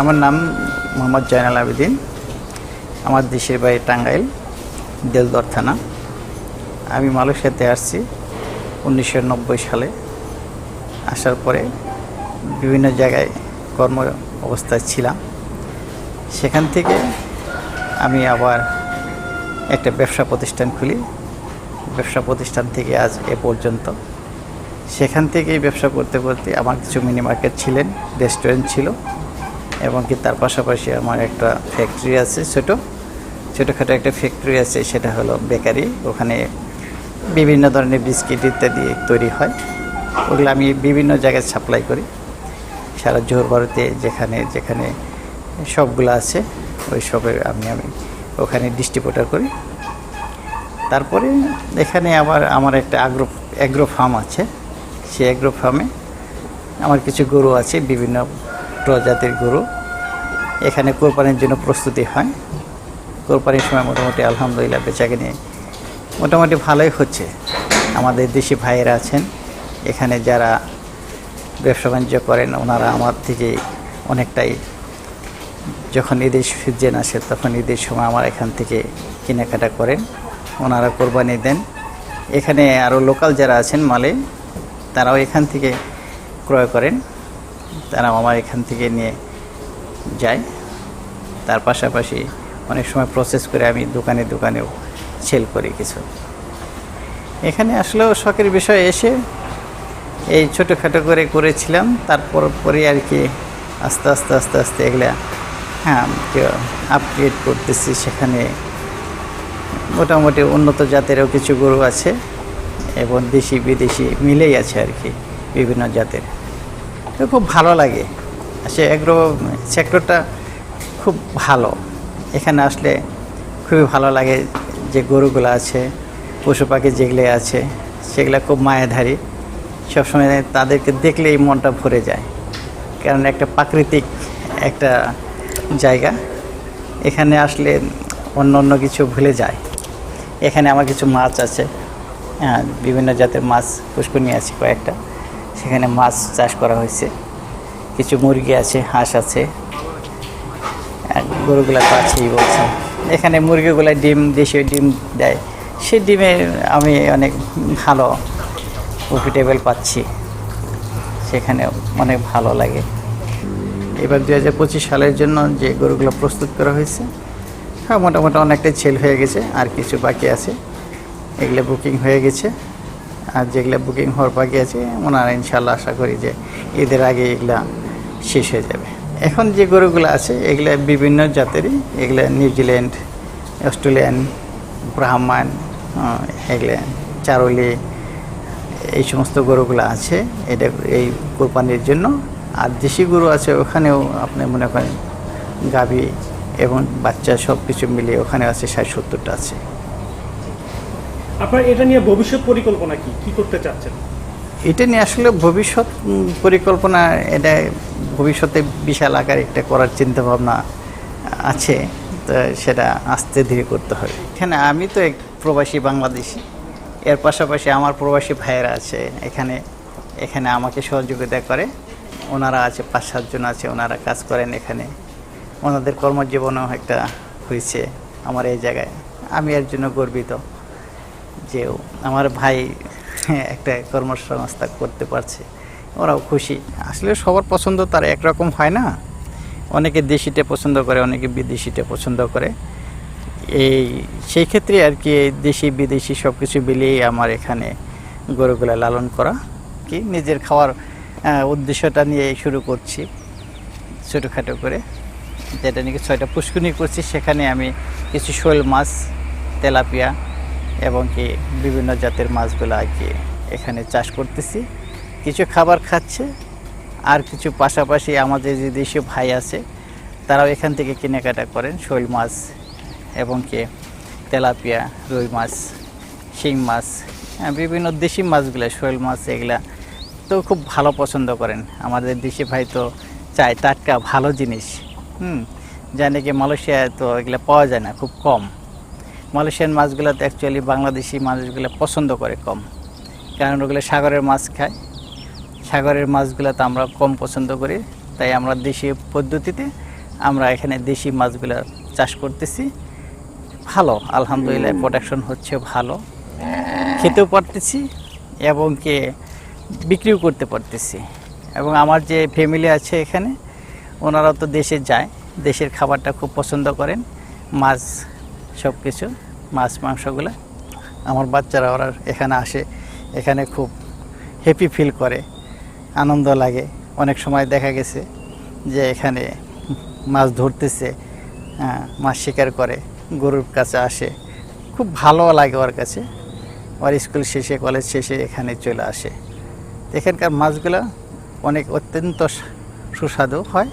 আমার নাম মোহাম্মদ জয়নাল আবেদিন। আমার দেশের বাড়ি টাঙ্গাইল, দেলদর থানা। আমি মালয়েশিয়াতে আসছি উনিশশো নব্বই সালে। আসার পরে বিভিন্ন জায়গায় কর্ম অবস্থায় ছিলাম। সেখান থেকে আমি আবার একটা ব্যবসা প্রতিষ্ঠান খুলি। ব্যবসা প্রতিষ্ঠান থেকে আজ এ পর্যন্ত। সেখান থেকেই ব্যবসা করতে করতে আমার কিছু মিনি মার্কেট ছিলেন, রেস্টুরেন্ট ছিল। এবং কি তার পাশাপাশি আমার একটা ফ্যাক্টরি আছে ছোটো, ছোটোখাটো একটা ফ্যাক্টরি আছে, সেটা হলো বেকারি ওখানে বিভিন্ন ধরনের বিস্কিট ইত্যাদি তৈরি হয়। ওগুলো আমি বিভিন্ন জায়গায় সাপ্লাই করি। সারা জোহর ভারতে যেখানে যেখানে সবগুলো আছে, ওই সবের আমি আমি ওখানে ডিস্ট্রিবিউটার করি। তারপরে এখানে আবার আমার একটা আগ্রো অ্যাগ্রো ফার্ম আছে। সেই অ্যাগ্রো ফার্মে আমার কিছু গরু আছে, বিভিন্ন প্রজাতির গরু। এখানে কোরবানির জন্য প্রস্তুতি হয়। কোরবানির সময় মোটামুটি আলহামদুলিল্লাহ বেচাকেনি মোটামুটি ভালোই হচ্ছে। আমাদের দেশি ভাইয়েরা আছেন। এখানে যারা ব্যবসা বাণিজ্য করেন, ওনারা আমার থেকে অনেকটাই যখন ঈদের সিজন আসে, তখন ঈদের সময় আমার এখান থেকে কেনাকাটা করেন। ওনারা কোরবানি দেন। এখানে আরও লোকাল যারা আছেন মালে, তারাও এখান থেকে ক্রয় করেন। তারা আমার এখান থেকে নিয়ে যায়। তার পাশাপাশি অনেক সময় প্রসেস করে আমি দোকানে দোকানেও সেল করি কিছু। এখানে আসলেও শখের বিষয় এসে এই ছোটোখাটো করে করেছিলাম, তারপর পরে আর কি আস্তে আস্তে আস্তে আস্তে এগুলা হ্যাঁ আপগ্রেড করতেছি সেখানে। মোটামুটি উন্নত জাতেরও কিছু গরু আছে, এবং দেশি বিদেশি মিলেই আছে আর কি, বিভিন্ন জাতের। খুব ভালো লাগে। সে অ্যাগ্রো সেক্টরটা খুব ভালো। এখানে আসলে খুবই ভালো লাগে যে গরুগুলো আছে, পশু পাখি যেগুলো আছে, সেগুলো খুব মায়াধারী। সবসময় তাদেরকে দেখলেই মনটা ভরে যায়। কারণ একটা প্রাকৃতিক একটা জায়গা। এখানে আসলে অন্য অন্য কিছু ভুলে যায়। এখানে আমার কিছু মাছ আছে। হ্যাঁ বিভিন্ন জাতের মাছ পুষ্করণী আছে কয়েকটা। সেখানে মাছ চাষ করা হয়েছে। কিছু মুরগি আছে, হাঁস আছে। গরুগুলা তো আছেই বলছে। এখানে মুরগিগুলা ডিম, দেশীয় ডিম দেয়। সে ডিমে আমি অনেক ভালো প্রফিটেবল পাচ্ছি। সেখানে অনেক ভালো লাগে। এবার দু হাজার পঁচিশ সালের জন্য যে গরুগুলো প্রস্তুত করা হয়েছে হ্যাঁ মোটামুটি অনেকটাই সেল হয়ে গেছে, আর কিছু বাকি আছে। এগুলো বুকিং হয়ে গেছে। আর যেগুলো বুকিং হওয়ার বাকি আছে, ওনারা ইনশাল্লাহ আশা করি যে ঈদের আগে এগুলা শেষ হয়ে যাবে। এখন যে গরুগুলো আছে, এগুলো বিভিন্ন জাতেরই, এগুলো নিউজিল্যান্ড অস্ট্রেলিয়ান ব্রাহ্মণ এগুলো চারলি এই সমস্ত গরুগুলো আছে, এটা এই কোরবানির জন্য। আর দেশি গরু আছে, ওখানেও আপনি মনে করেন গাভী এবং বাচ্চা সব কিছু মিলিয়ে ওখানে আছে ষাট সত্তরটা আছে। আপনার এটা নিয়ে ভবিষ্যৎ পরিকল্পনা কি? কি করতে চাচ্ছেন? এটা নিয়ে আসলে ভবিষ্যৎ পরিকল্পনা, এটা ভবিষ্যতে বিশাল আকার একটা করার চিন্তা ভাবনা আছে, তো সেটা আস্তে ধীরে করতে হবে। এখানে আমি তো এক প্রবাসী বাংলাদেশি, এর পাশাপাশি আমার প্রবাসী ভাইয়েরা আছে, এখানে এখানে আমাকে সহযোগিতা করে। ওনারা আছে, পাঁচ সাতজন আছে, ওনারা কাজ করেন এখানে। ওনাদের কর্মজীবনও একটা হয়েছে আমার এই জায়গায়। আমি এর জন্য গর্বিত। যে আমার ভাই একটা কর্মসংস্থান করতে পারছে, ওরাও খুশি। আসলে সবার পছন্দ তার একরকম হয় না। অনেকে দেশিটা পছন্দ করে, অনেকে বিদেশিটা পছন্দ করে। এই, সেই ক্ষেত্রে আর কি দেশি, বিদেশি সব কিছু মিলিয়েই আমার এখানে গরুগুলা লালন করা। কি নিজের খাওয়ার উদ্দেশ্যটা নিয়ে শুরু করছি, ছোটোখাটো করে। যেটা নাকি ছয়টা পুষ্কুনি করছি, সেখানে আমি কিছু শোল মাছ, তেলাপিয়া এবং কি বিভিন্ন জাতের মাছগুলো আর কি এখানে চাষ করতেছি। কিছু খাবার খাচ্ছে আর কিছু পাশাপাশি আমাদের যে দেশীয় ভাই আছে তারাও এখান থেকে কেনাকাটা করেন শৈল মাছ এবং কি তেলাপিয়া রুই মাছ শিং মাছ হ্যাঁ, বিভিন্ন দেশি মাছগুলো শৈল মাছ এগুলা তো খুব ভালো পছন্দ করেন। আমাদের দেশি ভাই তো চায় টাটকা ভালো জিনিস। হুম যা নাকি মালয়েশিয়ায় তো এগুলো পাওয়া যায় না খুব কম। মালয়েশিয়ান মাছগুলো তো অ্যাকচুয়ালি বাংলাদেশি মানুষগুলো পছন্দ করে কম। কারণ ওগুলো সাগরের মাছ খায়। সাগরের মাছগুলো তো আমরা কম পছন্দ করি। তাই আমরা দেশীয় পদ্ধতিতে আমরা এখানে দেশি মাছগুলো চাষ করতেছি। ভালো আলহামদুলিল্লাহ প্রোডাকশন হচ্ছে ভালো। খেতেও পারতেছি এবং কে বিক্রিও করতে পারতেছি। এবং আমার যে ফ্যামিলি আছে এখানে ওনারা তো দেশে যায়। দেশের খাবারটা খুব পছন্দ করেন। মাছ সব কিছু মাছ মাংসগুলো। আমার বাচ্চারা ওরা এখানে আসে এখানে খুব হ্যাপি ফিল করে আনন্দ লাগে। অনেক সময় দেখা গেছে যে এখানে মাছ ধরতেছে হ্যাঁ, মাছ শিকার করে গরুর কাছে আসে। খুব ভালো লাগে ওর কাছে। ওর স্কুল শেষে কলেজ শেষে এখানে চলে আসে। এখানকার মাছগুলো অনেক অত্যন্ত সুস্বাদু হয়।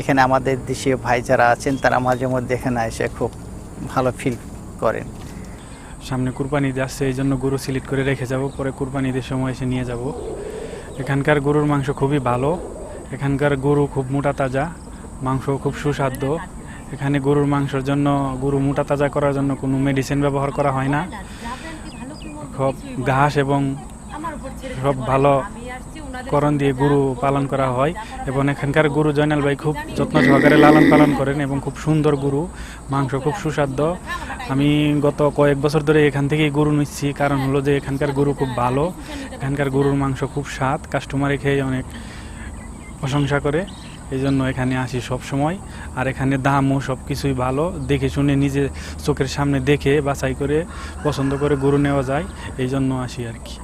এখানে আমাদের দেশীয় ভাই যারা আছেন তারা মাঝে মধ্যে এখানে এসে খুব ভালো ফিল করেন সামনে কুরবানি ঈদ আসছে এই জন্য গরু সিলেক্ট করে রেখে যাব পরে কুরবানি ঈদের সময় এসে নিয়ে যাব। এখানকার গরুর মাংস খুবই ভালো এখানকার গরু খুব মোটা তাজা মাংস খুব সুস্বাদু। এখানে গরুর মাংসের জন্য গরু মোটা তাজা করার জন্য কোনো মেডিসিন ব্যবহার করা হয় না। সব ঘাস এবং সব ভালো করণ দিয়ে গরু পালন করা হয় এবং এখানকার গরু জয়নাল ভাই খুব যত্ন সহকারে লালন পালন করেন এবং খুব সুন্দর গরু, মাংস খুব সুস্বাদু। আমি গত কয়েক বছর ধরে এখান থেকেই গরু নিচ্ছি। কারণ হলো যে এখানকার গরু খুব ভালো, এখানকার গরুর মাংস খুব স্বাদ কাস্টমারে খেয়ে অনেক প্রশংসা করে। এই জন্য এখানে আসি সব সময়। আর এখানে দামও সব কিছুই ভালো। দেখে শুনে নিজে চোখের সামনে দেখে বাছাই করে পছন্দ করে গরু নেওয়া যায়। এই জন্য আসি আর কি।